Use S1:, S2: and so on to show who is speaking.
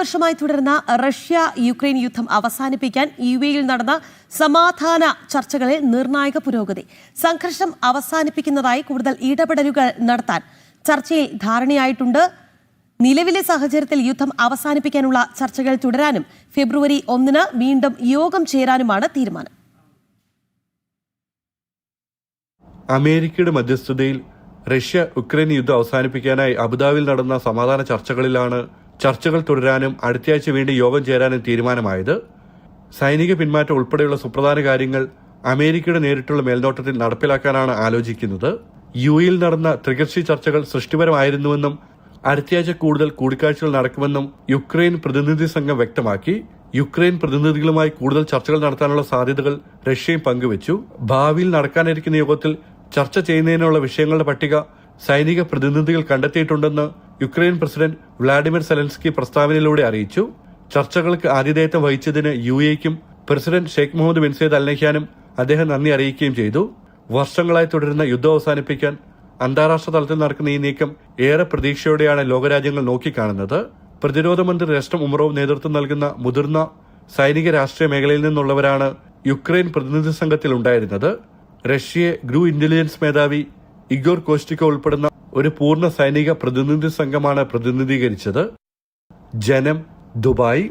S1: വർഷമായി തുടരുന്ന Russia Ukraine യുദ്ധം അവസാനിപ്പിക്കാൻ യു എയിൽ നടന്ന സമാധാന ചർച്ചകളിൽ നിർണായക പുരോഗതി. സംഘർഷം അവസാനിപ്പിക്കുന്നതായി കൂടുതൽ ഇടപെടലുകൾ നടത്താൻ ചർച്ചയിൽ ധാരണയായിട്ടുണ്ട്. നിലവിലെ സാഹചര്യത്തിൽ യുദ്ധം അവസാനിപ്പിക്കാനുള്ള ചർച്ചകൾ തുടരാനും ഫെബ്രുവരി ഒന്നിന് വീണ്ടും യോഗം ചേരാനുമാണ് തീരുമാനം.
S2: അമേരിക്കയുടെ മധ്യസ്ഥതയിൽ റഷ്യ ഉക്രൈൻ യുദ്ധം അവസാനിപ്പിക്കാനായി അബുദാബിയിൽ നടന്ന സമാധാന ചർച്ചകളിലാണ് ചർച്ചകൾ തുടരാനും അടുത്തയാഴ്ച വീണ്ടും യോഗം ചേരാനും തീരുമാനമായത്. സൈനിക പിന്മാറ്റം ഉൾപ്പെടെയുള്ള സുപ്രധാന കാര്യങ്ങൾ അമേരിക്കയുടെ നേരിട്ടുള്ള മേൽനോട്ടത്തിൽ നടപ്പിലാക്കാനാണ് ആലോചിക്കുന്നത്. യു എയിൽ നടന്ന ത്രികക്ഷി ചർച്ചകൾ സൃഷ്ടിപരമായിരുന്നുവെന്നും അടുത്തയാഴ്ച കൂടുതൽ കൂടിക്കാഴ്ചകൾ നടക്കുമെന്നും യുക്രൈൻ പ്രതിനിധി സംഘം വ്യക്തമാക്കി. യുക്രൈൻ പ്രതിനിധികളുമായി കൂടുതൽ ചർച്ചകൾ നടത്താനുള്ള സാധ്യതകൾ റഷ്യയും പങ്കുവച്ചു. ഭാവിയിൽ നടക്കാനിരിക്കുന്ന യോഗത്തിൽ ചർച്ച ചെയ്യുന്നതിനുള്ള വിഷയങ്ങളുടെ പട്ടിക സൈനിക പ്രതിനിധികൾ കണ്ടെത്തിയിട്ടുണ്ടെന്ന് യുക്രൈൻ പ്രസിഡന്റ് വ്ളാഡിമിർ സെലൻസ്കി പ്രസ്താവനയിലൂടെ അറിയിച്ചു. ചർച്ചകൾക്ക് ആതിഥേയത്വം വഹിച്ചതിന് U എക്കും president Sheikh Mohamed bin Zayed Al നഹ്യാനും അദ്ദേഹം നന്ദി അറിയിക്കുകയും ചെയ്തു. വർഷങ്ങളായി തുടരുന്ന യുദ്ധം അവസാനിപ്പിക്കാൻ അന്താരാഷ്ട്ര തലത്തിൽ നടക്കുന്ന ഈ നീക്കം ഏറെ പ്രതീക്ഷയോടെയാണ് ലോകരാജ്യങ്ങൾ നോക്കിക്കാണുന്നത്. പ്രതിരോധ മന്ത്രി രഷ്ടം ഉമറോവ് നേതൃത്വം നൽകുന്ന മുതിർന്ന സൈനിക രാഷ്ട്രീയ മേഖലയിൽ നിന്നുള്ളവരാണ് യുക്രൈൻ പ്രതിനിധി സംഘത്തിൽ ഉണ്ടായിരുന്നത്. റഷ്യയെ ഗ്രൂ ഇന്റലിജൻസ് മേധാവി ഇഗോർ കോസ്റ്റിക്കോ ഉൾപ്പെടുന്ന ഒരു പൂർണ സൈനിക പ്രതിനിധി സംഘമാണ് പ്രതിനിധീകരിച്ചത്. ജനം ദുബായ്